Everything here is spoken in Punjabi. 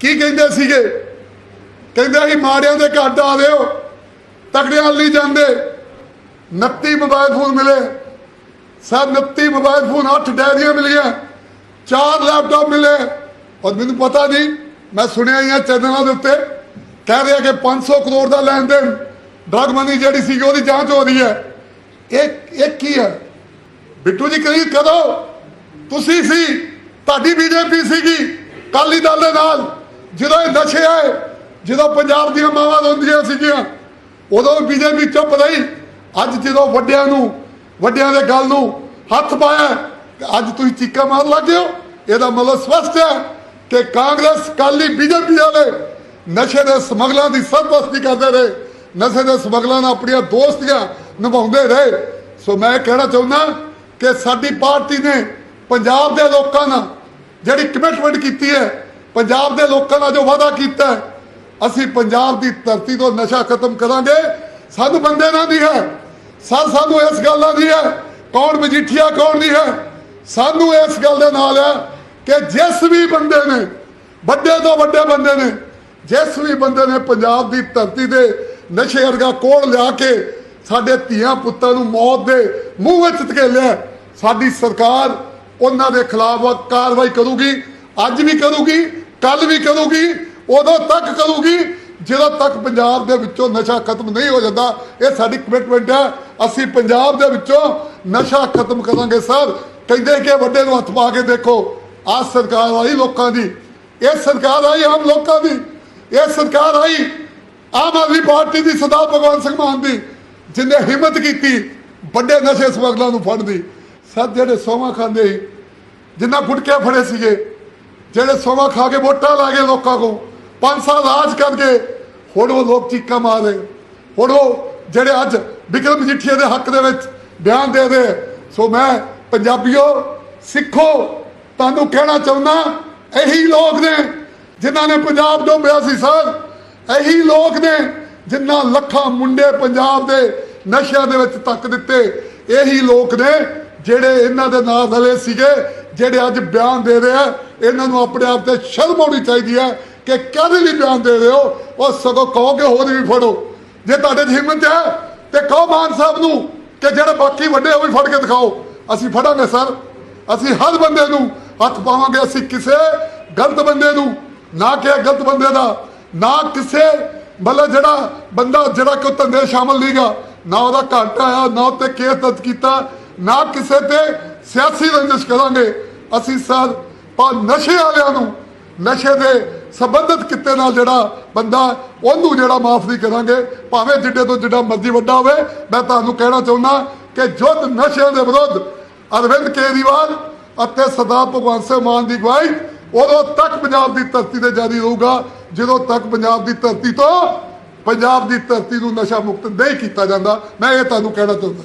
ਕੀ ਕਹਿੰਦੇ ਸੀਗੇ? ਕਹਿੰਦੇ ਅਸੀਂ ਮਾੜਿਆਂ ਦੇ ਘੱਟ ਆ ਦਿਓ ਤਕੜਿਆਂ ਲਈ ਜਾਂਦੇ। 29 ਮੋਬਾਈਲ ਫੋਨ ਮਿਲੇ। ਸਰ 29 ਮੋਬਾਈਲ ਫੋਨ 8 ਡੈਰੀਆਂ ਮਿਲੀਆਂ, ਚਾਰ ਲੈਪਟਾਪ ਮਿਲੇ। ਔਰ ਮੈਨੂੰ ਪਤਾ ਨਹੀਂ, ਮੈਂ ਸੁਣਿਆ ਹੀ ਆ ਚੈਨਲਾਂ ਦੇ ਉੱਤੇ, ਕਹਿ ਰਿਹਾ ਕਿ 500 ਕਰੋੜ ਦਾ ਲੈਣ ਦੇਣ ਡਰਗ ਮਨੀ ਜਿਹੜੀ ਸੀ ਉਹਦੀ ਜਾਂਚ ਹੋ ਰਹੀ ਹੈ। ਇਹ ਇਹ ਕੀ ਹੈ? ਬਿੱਟੂ ਜੀ ਕਰੀ ਕਦੋਂ? ਤੁਸੀਂ ਸੀ, ਤੁਹਾਡੀ ਬੀਜੇਪੀ ਸੀਗੀ ਕਾਲੀ ਦਲ ਦੇ ਨਾਲ। ਜਦੋਂ ਇਹ ਨਸ਼ੇ ਆਏ, ਜਦੋਂ ਪੰਜਾਬ ਦੀਆਂ ਮਾਵਾਂ ਰੋਂਦੀਆਂ ਸੀਗੀਆਂ, ਉਦੋਂ ਬੀਜੇਪੀ ਚੁੱਪ ਰਹੀ। ਅੱਜ ਜਦੋਂ ਵੱਡਿਆਂ ਨੂੰ, ਵੱਡਿਆਂ ਦੇ ਗੱਲ ਨੂੰ ਹੱਥ ਪਾਇਆ, ਅੱਜ ਤੁਸੀਂ ਚੀਕਾ ਮਾਰ ਲੱਗੇ ਹੋ। ਇਹਦਾ ਮਤਲਬ ਸਪਸ਼ਟ ਹੈ ਕਿ ਕਾਂਗਰਸ ਕਾਲੀ ਬੀਜੇਪੀ ਵਾਲੇ ਨਸ਼ੇ ਦੇ ਸਮਗਲਾਂ ਦੀ ਸਰਪ੍ਰਸਤੀ ਕਰਦੇ ਰਹੇ। ਨਸ਼ੇ ਦੇ ਸਮਗਲਾਂ ਨਾਲ ਆਪਣੀਆਂ ਦੋਸਤੀਆਂ ਨਿਭਾਉਂਦੇ ਰਹੇ। ਸੋ ਮੈਂ ਕਹਿਣਾ ਚਾਹੁੰਦਾ ਕਿ ਸਾਡੀ ਪਾਰਟੀ ਨੇ ਪੰਜਾਬ ਦੇ ਲੋਕਾਂ ਨਾਲ ਜਿਹੜੀ ਕਮਿਟਮੈਂਟ ਕੀਤੀ ਹੈ ਪੰਜਾਬ ਦੇ ਲੋਕਾਂ ਨਾਲ ਜੋ ਵਾਅਦਾ ਕੀਤਾ ਅਸੀਂ ਪੰਜਾਬ ਦੀ ਧਰਤੀ ਤੋਂ ਨਸ਼ਾ ਖਤਮ ਕਰਾਂਗੇ। ਸਾਨੂੰ ਬੰਦੇ ਨਾਲ ਨਹੀਂ ਹੈ। ਸਰ, ਸਾਨੂੰ ਇਸ ਗੱਲ ਦਾ ਨਹੀਂ ਹੈ। ਕੌਣ ਮਜੀਠੀਆ, ਕੌਣ ਨਹੀਂ ਹੈ। ਸਾਨੂੰ ਇਸ ਗੱਲ ਦੇ ਨਾਲ ਹੈ ਕਿ ਜਿਸ ਵੀ ਬੰਦੇ ਨੇ, ਵੱਡੇ ਤੋਂ ਵੱਡੇ ਬੰਦੇ ਨੇ, ਜਿਸ ਵੀ ਬੰਦੇ ਨੇ ਪੰਜਾਬ ਦੀ ਧਰਤੀ ਦੇ ਨਸ਼ੇ ਵਰਗਾ ਕੋਲ ਲਿਆ ਕੇ ਸਾਡੇ ਧੀਆਂ ਪੁੱਤਾਂ ਨੂੰ ਮੌਤ ਦੇ ਮੂੰਹ ਵਿੱਚ ਧਕੇਲਿਆ, ਸਾਡੀ ਸਰਕਾਰ ਉਹਨਾਂ ਦੇ ਖਿਲਾਫ ਕਾਰਵਾਈ ਕਰੂਗੀ। ਅੱਜ ਵੀ ਕਰੂਗੀ ਕੱਲ ਵੀ ਕਰੂਗੀ, ਉਦੋਂ ਤੱਕ ਕਰੂਗੀ। ਜਦੋਂ ਤੱਕ ਪੰਜਾਬ ਦੇ ਵਿੱਚੋਂ ਨਸ਼ਾ ਖਤਮ ਨਹੀਂ ਹੋ ਜਾਂਦਾ, ਇਹ ਸਾਡੀ ਕਮਿਟਮੈਂਟ ਹੈ। ਅਸੀਂ ਪੰਜਾਬ ਦੇ ਵਿੱਚੋਂ ਨਸ਼ਾ ਖਤਮ ਕਰਾਂਗੇ ਸਰ। ਕਹਿੰਦੇ ਕਿ ਵੱਡੇ ਨੂੰ ਹੱਥ ਪਾ ਕੇ ਦੇਖੋ, ਆਹ ਸਰਕਾਰ ਆਈ ਲੋਕਾਂ ਦੀ। ਇਹ ਸਰਕਾਰ ਆਈ ਆਮ ਲੋਕਾਂ ਦੀ। ਇਹ ਸਰਕਾਰ ਆਈ ਆਮ ਆਦਮੀ ਪਾਰਟੀ ਦੀ, ਸਰਦਾਰ ਭਗਵੰਤ ਸਿੰਘ ਮਾਨ ਦੀ, ਜਿਨੇ ਹਿੰਮਤ ਕੀਤੀ, ਵੱਡੇ ਨਸ਼ੇ ਸਮਗਲਰਾਂ ਨੂੰ ਫੜਨ ਦੀ। ਸਰ, ਜਿਹੜੇ ਸੋਮਾ ਖਾਂਦੇ ਸੀ, ਜਿੰਨਾ ਗੁਟਕੇ ਫੜੇ ਸੀਗੇ ਜਿਹੜੇ ਸੋਵਾ ਖਾ ਕੇ ਵੋਟਾਂ ਲਾ ਗਏ ਲੋਕਾਂ ਕੋ ਪੰਜ ਸਾਲ ਰਾਜ ਕਰਕੇ, ਹੁਣ ਉਹ ਲੋਕ ਚੀਕਾਂ ਮਾਰ ਹੁਣ ਉਹ ਜਿਹੜੇ ਅੱਜ ਵਿਕਰਮ ਮਜੀਠੀਆ ਦੇ ਹੱਕ ਦੇ ਵਿੱਚ ਬਿਆਨ ਦੇ ਰਹੇ। ਸੋ ਮੈਂ ਪੰਜਾਬੀਓ, ਸਿੱਖੋ, ਤੁਹਾਨੂੰ ਕਹਿਣਾ ਚਾਹੁੰਦਾ, ਇਹੀ ਲੋਕ ਨੇ ਜਿਨ੍ਹਾਂ ਨੇ ਪੰਜਾਬ ਡੋਬਿਆ ਸੀ, ਸਰ। ਇਹੀ ਲੋਕ ਨੇ ਜਿਨ੍ਹਾਂ ਲੱਖਾਂ ਮੁੰਡੇ ਪੰਜਾਬ ਦੇ ਨਸ਼ਿਆਂ ਦੇ ਵਿੱਚ ਤੱਕ ਦਿੱਤੇ। ਇਹੀ ਲੋਕ ਨੇ ਜਿਹੜੇ ਇਹਨਾਂ ਦੇ ਨਾਲ ਰਲੇ ਸੀਗੇ ਜਿਹੜੇ ਅੱਜ ਬਿਆਨ ਦੇ ਰਹੇ ਆ, ਇਹਨਾਂ ਨੂੰ ਆਪਣੇ ਆਪ ਤੇ ਸ਼ਰਮ ਆਉਣੀ ਚਾਹੀਦੀ ਹੈ ਕਿ ਕਾਹਦੇ ਲਈ ਬਿਆਨ ਦੇ ਰਹੇ ਹੋ? ਉਹ ਸਗੋਂ ਕਹੋ ਕਿ ਹੋਰ ਵੀ ਫੜੋ। ਜੇ ਤੁਹਾਡੇ 'ਚ ਹਿੰਮਤ ਹੈ, ਤੇ ਕਹੋ ਮਾਨ ਸਾਹਿਬ ਨੂੰ ਕਿ ਜਿਹੜੇ ਬਾਕੀ ਵੱਡੇ ਉਹ ਵੀ ਫੜ ਕੇ ਦਿਖਾਓ। ਅਸੀਂ ਫੜਾਂਗੇ, ਸਰ। ਅਸੀਂ ਹਰ ਬੰਦੇ ਨੂੰ ਹੱਥ ਪਾਵਾਂਗੇ। ਅਸੀਂ ਕਿਸੇ ਗਲਤ ਬੰਦੇ ਨੂੰ, ਨਾ ਕਿ ਗਲਤ ਬੰਦੇ ਦਾ, ਨਾ ਕਿਸੇ ਮਤਲਬ ਜਿਹੜਾ ਬੰਦਾ ਜਿਹੜਾ ਕੋਈ ਧੰਦੇ ਸ਼ਾਮਲ ਨਹੀਂਗਾ, ਨਾ ਉਹਦਾ ਘਾਟਾ ਆਇਆ, ਨਾ ਉੱਤੇ ਕੇਸ ਦਰਜ ਕੀਤਾ, ਨਾ ਕਿਸੇ ਤੇ ਸਿਆਸੀ ਰੰਜਿਸ਼ ਕਰਾਂਗੇ। ਅਸੀਂ ਸਰ ਪਰ ਨਸ਼ੇ ਵਾਲਿਆਂ ਨੂੰ ਨਸ਼ੇ ਦੇ ਸੰਬੰਧਿਤ ਕਿੱਤੇ ਨਾਲ ਜਿਹੜਾ ਬੰਦਾ, ਉਹਨੂੰ ਜਿਹੜਾ ਮਾਫ ਨਹੀਂ ਕਰਾਂਗੇ, ਭਾਵੇਂ ਜਿੱਡੇ ਤੋਂ ਜਿੱਡਾ ਮਰਜ਼ੀ ਵੱਡਾ ਹੋਵੇ, ਮੈਂ ਤੁਹਾਨੂੰ ਕਹਿਣਾ ਚਾਹੁੰਦਾ ਕਿ ਜੁੱਧ ਨਸ਼ਿਆਂ ਦੇ ਵਿਰੁੱਧ ਅਰਵਿੰਦ ਕੇਜਰੀਵਾਲ ਅਤੇ ਸਰਦਾਰ ਭਗਵੰਤ ਸਿੰਘ ਮਾਨ ਦੀ ਅਗਵਾਈ ਉਦੋਂ ਤੱਕ ਪੰਜਾਬ ਦੀ ਧਰਤੀ ਤੇ ਜਾਰੀ ਰਹੂਗਾ, ਜਦੋਂ ਤੱਕ ਪੰਜਾਬ ਦੀ ਧਰਤੀ ਤੋਂ ਪੰਜਾਬ ਦੀ ਧਰਤੀ ਨੂੰ ਨਸ਼ਾ ਮੁਕਤ ਨਹੀਂ ਕੀਤਾ ਜਾਂਦਾ। ਮੈਂ ਇਹ ਤੁਹਾਨੂੰ ਕਹਿਣਾ ਚਾਹੁੰਦਾ।